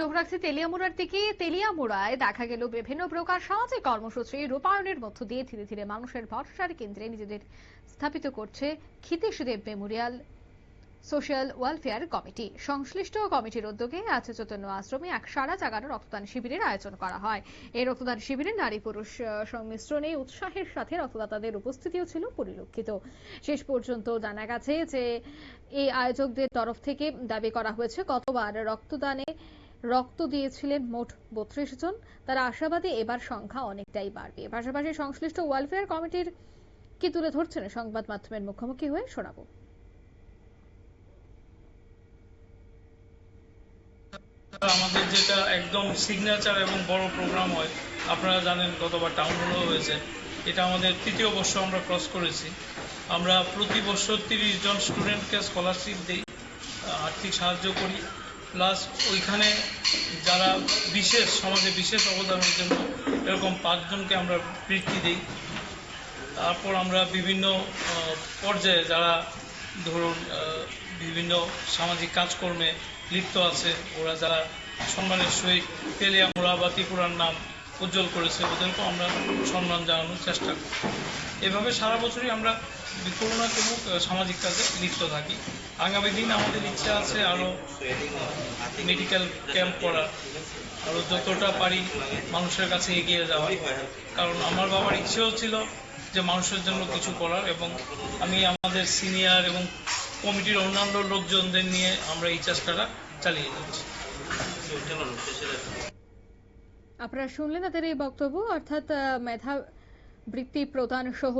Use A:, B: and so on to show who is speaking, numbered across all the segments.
A: চোখ তেলিয়ামুড়ার দিকে, তেলিয়ামুড়ায় দেখা গেল বিভিন্ন প্রকার সামাজিক কর্মসূচি রূপায়ণের মধ্য দিয়ে ধীরে ধীরে মানুষের ভরসার কেন্দ্রে নিজেদের স্থাপিত করছে মেমোরিয়াল সোশ্যাল ওয়েলফেয়ার কমিটি। সংশ্লিষ্ট কমিটির উদ্যোগে আজ চৈতন্য আশ্রমে এক সারা জাগানো রক্তদান শিবিরের আয়োজন করা হয়। এই রক্তদান শিবিরে নারী পুরুষ সংমিশ্রণে উৎসাহের সাথে রক্তদাতাদের উপস্থিতিও ছিল পরিলক্ষিত। শেষ পর্যন্ত জানা গেছে যে, এই আয়োজকদের তরফ থেকে দাবি করা হয়েছে, গতবার রক্তদানে রক্ত দিয়েছিলেন মোট বত্রিশ জন। তারা আশাবাদী এবার সংখ্যা অনেকটাই বাড়বে। পাশাপাশি সংশ্লিষ্ট ওয়েলফেয়ার কমিটির কি তুলে ধরছেন সংবাদ মাধ্যমের মুখোমুখি হয়ে শোনাবো।
B: আমাদের যেটা একদম সিগনেচার এবং বড় প্রোগ্রাম হয়, আপনারা জানেন গতবার টাউন হলও হয়েছে, এটা আমাদের তৃতীয় বর্ষ আমরা ক্রস করেছি। আমরা প্রতি বছর তিরিশ জন স্টুডেন্টকে স্কলারশিপ দিই আর্থিক সাহায্য করি। প্লাস ওইখানে যারা বিশেষ সমাজে বিশেষ অবদানের জন্য এরকম পাঁচজনকে আমরা বৃত্তি দিই, তারপর আমরা বিভিন্ন পর্যায়ে যারা ধরুন বিভিন্ন সামাজিক কাজকর্মে লিপ্ত আছে, ওরা যারা সম্মানের সহিত তেলিয়া মোড়া বা ত্রিপুরার নাম উজ্জ্বল করেছে, ওদেরকেও আমরা সম্মান জানানোর চেষ্টা করি। এভাবে সারা বছরই আমরা কোনো না কোনো সামাজিক কাজে লিপ্ত থাকি। আগামী দিন আমাদের ইচ্ছা আছে আরও মেডিকেল ক্যাম্প করার। আরও যতটা পারি মানুষের কাছে এগিয়ে যাওয়া কারণ আমার বাবার ইচ্ছেও ছিল যে মানুষের জন্য কিছু করার এবং আমি আমাদের সিনিয়র এবং কমিটির অন্যান্য লোকজনদের নিয়ে আমরা এই চেষ্টাটা চালিয়ে যাচ্ছি।
A: আপনারা শুনলেন তাদের এই বক্তব্য, অর্থাৎ মেধা বৃত্তি প্রদান সহ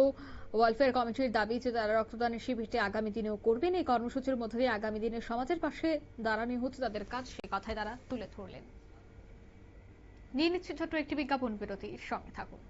A: ওয়েলফেয়ার কমিটির দাবি যে তারা রক্তদানের শিবিরটি আগামী দিনেও করবেন। এই কর্মসূচির মধ্যে দিয়ে আগামী দিনে সমাজের পাশে দাঁড়ানো হচ্ছে তাদের কাজ। সে কথায় তারা তুলে ধরলেন। নিয়ে নিচ্ছে ছোট্ট একটি বিজ্ঞাপন বিরতির সঙ্গে থাকুন।